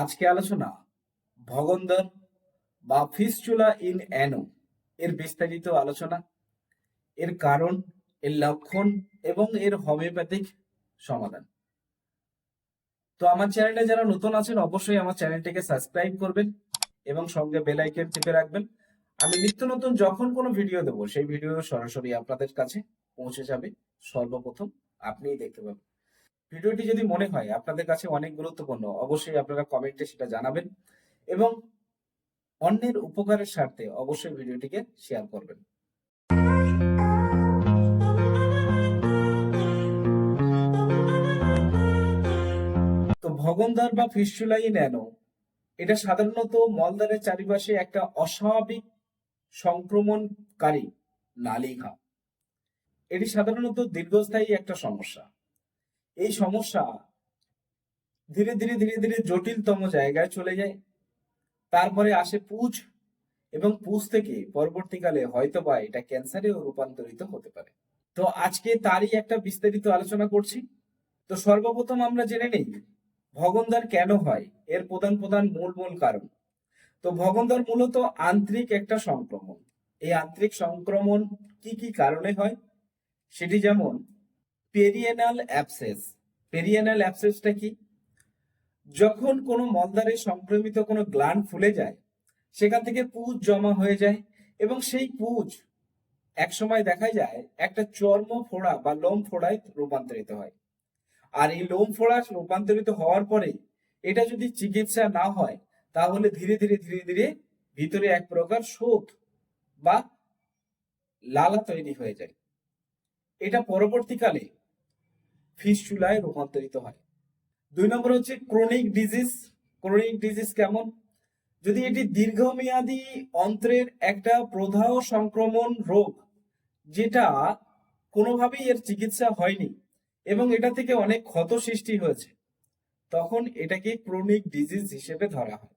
আজকে আলোচনা ভগন্দর বা ফিস্চুলা ইন অ্যানো এর বিস্তারিত আলোচনা, এর কারণ, এর লক্ষণ এবং এর হোমিওপ্যাথিক সমাধান। তো আমার চ্যানেলে যারা নতুন আছেন, অবশ্যই আমার চ্যানেলটিকে সাবস্ক্রাইব করবেন এবং সঙ্গে বেল আইকন টিপে রাখবেন। আমি নিত্য নতুন যখন কোনো ভিডিও দেবো, সেই ভিডিও সরাসরি আপনাদের কাছে পৌঁছে যাবে। সর্বপ্রথম আপনিই দেখতে পাবেন। ভিডিওটি যদি মনে হয় আপনাদের কাছে অনেক গুরুত্বপূর্ণ, অবশ্যই আপনারা কমেন্টে সেটা জানাবেন এবং অন্যের উপকারের স্বার্থে অবশ্যই ভিডিওটিকে শেয়ার করবেন। তো ভগনদ্বার বা ফিস্টুলাই ন্যানো এটা সাধারণত মলদ্বারের চারিপাশে একটা অস্বাভাবিক সংক্রমণকারী নালীঘা। এটি সাধারণত দীর্ঘস্থায়ী একটা সমস্যা। এই সমস্যা ধীরে ধীরে ধীরে ধীরে জটিলতম জায়গায় চলে যায়। তারপরে আসে পুজ এবং পুজ থেকে পরবর্তীকালে হয়তোবা এটা ক্যান্সারেও রূপান্তরিত হতে পারে। তো আজকে তারই একটা বিস্তারিত আলোচনা করছি। তো সর্বপ্রথম আমরা জেনে নেই ভগনদার কেন হয়, এর প্রধান প্রধান মূল মূল কারণ। তো ভগনদার মূলত আন্তরিক একটা সংক্রমণ। এই আন্তরিক সংক্রমণ কি কি কারণে হয়? সেটি যেমন পেরিয়েনাল অ্যাপসেস পেরিয়েনাল অ্যাপসেসটা কি? যখন কোনো মলদ্বারে সংক্রমিত কোনো গ্ল্যান্ড ফুলে যায়, সেখান থেকে পুজ জমা হয়ে যায় এবং সেই পুজ এক সময় দেখা যায় একটা চর্ম ফোড়া বা লোম ফোড়ায় রূপান্তরিত হয়। আর এই লোম ফোড়া রূপান্তরিত হওয়ার পরে এটা যদি চিকিৎসা না হয়, তাহলে ধীরে ধীরে ধীরে ধীরে ভিতরে এক প্রকার শোধ বা লালা তৈরি হয়ে যায়। এটা পরবর্তীকালে ফিস্টুলায় রূপান্তরিত হয়। দুই নম্বর হচ্ছে ক্রনিক ডিজিজ ক্রনিক ডিজিজ কেমন? যদি এটি দীর্ঘমেয়াদী অন্ত্রের একটা প্রদাহ সংক্রমণ রোগ, যেটা কোনোভাবেই এর চিকিৎসা হয়নি এবং এটা থেকে অনেক ক্ষত সৃষ্টি হয়েছে, তখন এটাকে ক্রনিক ডিজিজ হিসেবে ধরা হয়।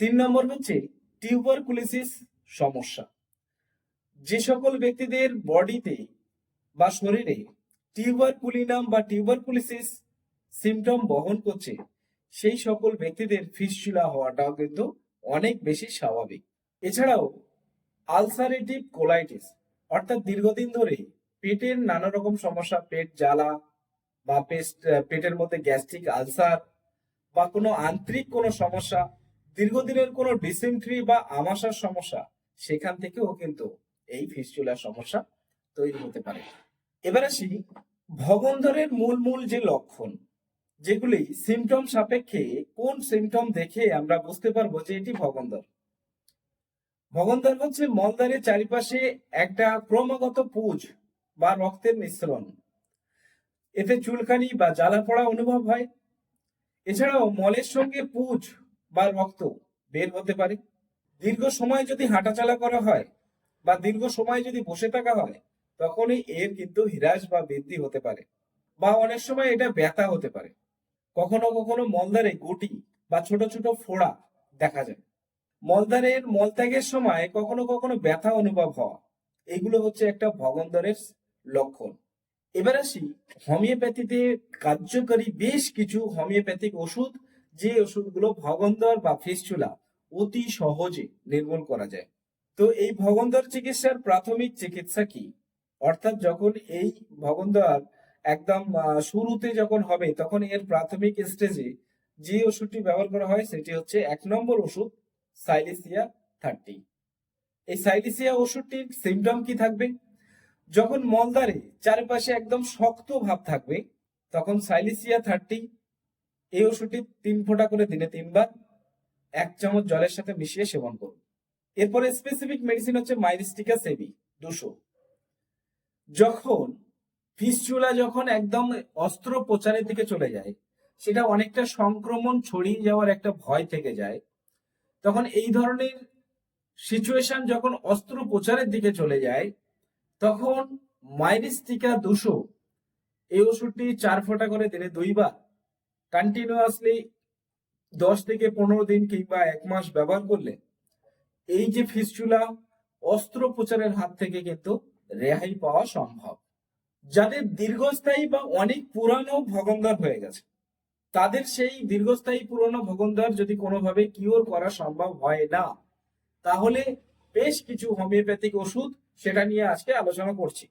তিন নম্বর হচ্ছে টিউবারকুলিসিস সমস্যা। যে সকল ব্যক্তিদের বডিতে বা শরীরে টিউবারকুলিনাম বা টিউবারকুলিসিস সিমটম বহন করছে। সেই সকল ব্যক্তিদের ফিস্চুলা হওয়াটাও কিন্তু অনেক বেশি স্বাভাবিক। এছাড়াও আলসারেটিভ কোলাইটিস, অর্থাৎ দীর্ঘদিন ধরে পেটের নানা রকম সমস্যা, পেট জ্বালা বা পেস্ট পেটের মধ্যে গ্যাস্ট্রিক আলসার বা কোনো আন্তরিক কোনো সমস্যা, দীর্ঘদিনের কোনো ডিসেন্ট্রি বা আমাশার সমস্যা, সেখান থেকেও কিন্তু এই ফিস্চুলার সমস্যা তৈরি হতে পারে। এবার আসি ভগন্ধরের মূল মূল যে লক্ষণ, যেগুলি সিমটম সাপেক্ষে কোন সিমটম দেখে আমরা বুঝতে পারব যে এটি ভগন্দর ভগন্দর হচ্ছে মলদ্বারের চারিপাশে একটা ক্রমাগত পুজ বা রক্তের মিশ্রণ। এতে চুলকানি বা জ্বালা পড়া অনুভব হয়। এছাড়াও মলের সঙ্গে পুজ বা রক্ত বের হতে পারে। দীর্ঘ সময় যদি হাঁটাচলা করা হয় বা দীর্ঘ সময় যদি বসে থাকা হয় তখনই এর কিন্তু হ্রাস বা বৃদ্ধি হতে পারে বা অনেক সময় এটা ব্যথা হতে পারে। কখনো কখনো মলদ্বারে গুটি বা ছোট ছোট ফোড়া দেখা যায়। মলদ্বারের মলত্যাগের সময় কখনো কখনো ব্যথা অনুভব হওয়া। এগুলো হচ্ছে একটা ভগন্দরের লক্ষণ। এবার আসি হোমিওপ্যাথিতে কার্যকরী বেশ কিছু হোমিওপ্যাথিক ওষুধ, যে ওষুধগুলো ভগন্দর বা ফিস্চুলা অতি সহজে নির্মূল করা যায়। তো এই ভগন্দর চিকিৎসার প্রাথমিক চিকিৎসা কি? অর্থাৎ যখন এই ভগন্দর একদম শুরুতে যখন হবে, তখন এর প্রাথমিক স্টেজে যে ওষুধটি ব্যবহার করা হয়, সেটি হচ্ছে এক নম্বর ওষুধ সাইলিসিয়া থার্টি এই সাইলিসিয়া ওষুধটির সিমটম কি থাকবে? যখন মলদ্বারে চারপাশে একদম শক্ত ভাব থাকবে, তখন সাইলিসিয়া থার্টি এই ওষুধটি তিন ফোঁটা করে দিনে তিনবার এক চামচ জলের সাথে মিশিয়ে সেবন করুন। এরপরে স্পেসিফিক মেডিসিন হচ্ছে মাইরিস্টিকা সেবি দুশো। যখন ফিস্চুলা যখন একদম অস্ত্রোপচারের দিকে চলে যায়, সেটা অনেকটা সংক্রমণ ছড়িয়ে যাওয়ার একটা ভয় থেকে যায়, তখন এই ধরনের সিচুয়েশন যখন অস্ত্রোপচারের দিকে চলে যায়, তখন মাইরিস্টিকা দুশো এই ওষুধটি চার ফোঁটা করে দিনে দুইবার কন্টিনিউয়াসলি দশ থেকে পনেরো দিন কিংবা এক মাস ব্যবহার করলে, এই যে ফিস্চুলা অস্ত্রোপচারের হাত থেকে কিন্তু রেহাই পাওয়া সম্ভব। যাদের দীর্ঘস্থায়ী বা অনেক পুরানো ভগন্দার হয়ে গেছে, তাদের সেই দীর্ঘস্থায়ী পুরনো ভগন্দার যদি কোনোভাবে কিওর করা সম্ভব হয় না, তাহলে বেশ কিছু হোমিওপ্যাথিক ওষুধ সেটা নিয়ে আজকে আলোচনা করছি।